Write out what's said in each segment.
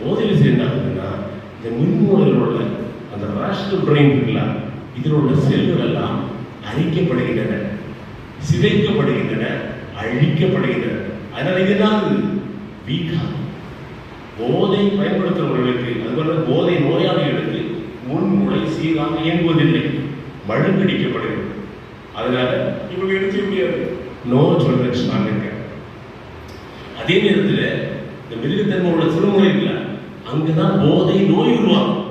போதையில் சேர்ந்து என்ன ஆகுதுன்னா இந்த மின்மூலையில் உள்ள அந்த ரேஷனல் பிரெயின் இருக்குல்ல இதில் உள்ள செல்கள் எல்லாம் அரிக்கப்படுகின்றன சிதைக்கப்படுகின்றன அழிக்கப்படுகின்றன. அதனால இது என்ன ஆகுது. வீக்காகும் போதை பயன்படுத்துகிறவர்களுக்கு அதுபோல போதை நோயாளிகளுக்கு முன்முளை சீராக இயங்குவதில்லை மழுங்கடிக்கப்படுகிறது. அதனால இவங்க என்ன முடியாது. நோ சொல்றேன் அதே நேரத்தில் இந்த மிருகத்தன்மை உள்ள சிறுமுறை இல்லை. அங்கதான் போதை நோய் உருவாகும்.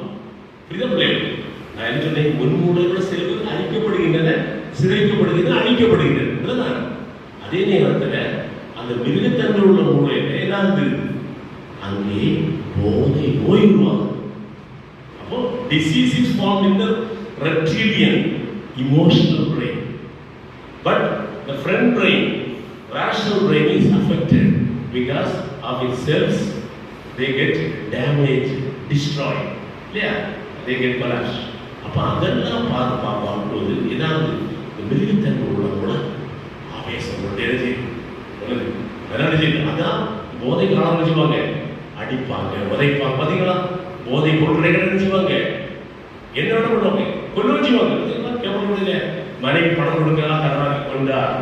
புரியுதா பிள்ளைகள்? நான் என்ன சொன்னேன்? முன்மூலையுள்ள செல்கள் அழிக்கப்படுகின்றன சிதைக்கப்படுகின்றன அழிக்கப்படுகின்றன. அதே நேரத்தில் அந்த மிருகத்தன்மை உள்ள மூளை என்ன ஆகுது அங்கே போதை நோய் உருவாகும் அப்போ disease is form in the reptilian emotional brain but the front brain rational brain is affected because of its cells they get damaged destroyed. இல்லையா? They get collapsed. அப்போ அதெல்லாம் பார்த்து பார்க்கும்போது ஏதாவது இந்த மிருகத்தன்மை உள்ளவங்கள ஆவேசம் கொண்டு என்ன செய்யும்? அதான் போதை காலம் வச்சுவாங்க அடிப்பாங்க உதைப்பாங்க. பார்த்தீங்களா போதை பொருட்களை நினைச்சுவாங்க செய்வாங்க? என்ன வேணா பண்ணுவாங்க. கொண்டு வச்சுவாங்க கேட்க முடியல மனைவி பணம் கொடுக்கலாம் கடனாக கொண்டார்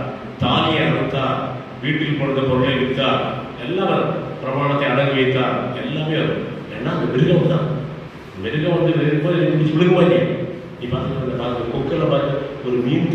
தாலியை அறுத்தார் வீட்டில் கொடுத்த பொருளை விற்றார் எல்லாம் பிரமாணத்தை அடங்கி வைத்தார் எல்லாமே வரும். ஏன்னா அந்த மிருகம் தான். மிருகம் வந்து மிருகம் பிடிச்சி விழுகுமா நீ பார்த்து பார்த்து கொக்கில் பார்த்து ஒரு மீன்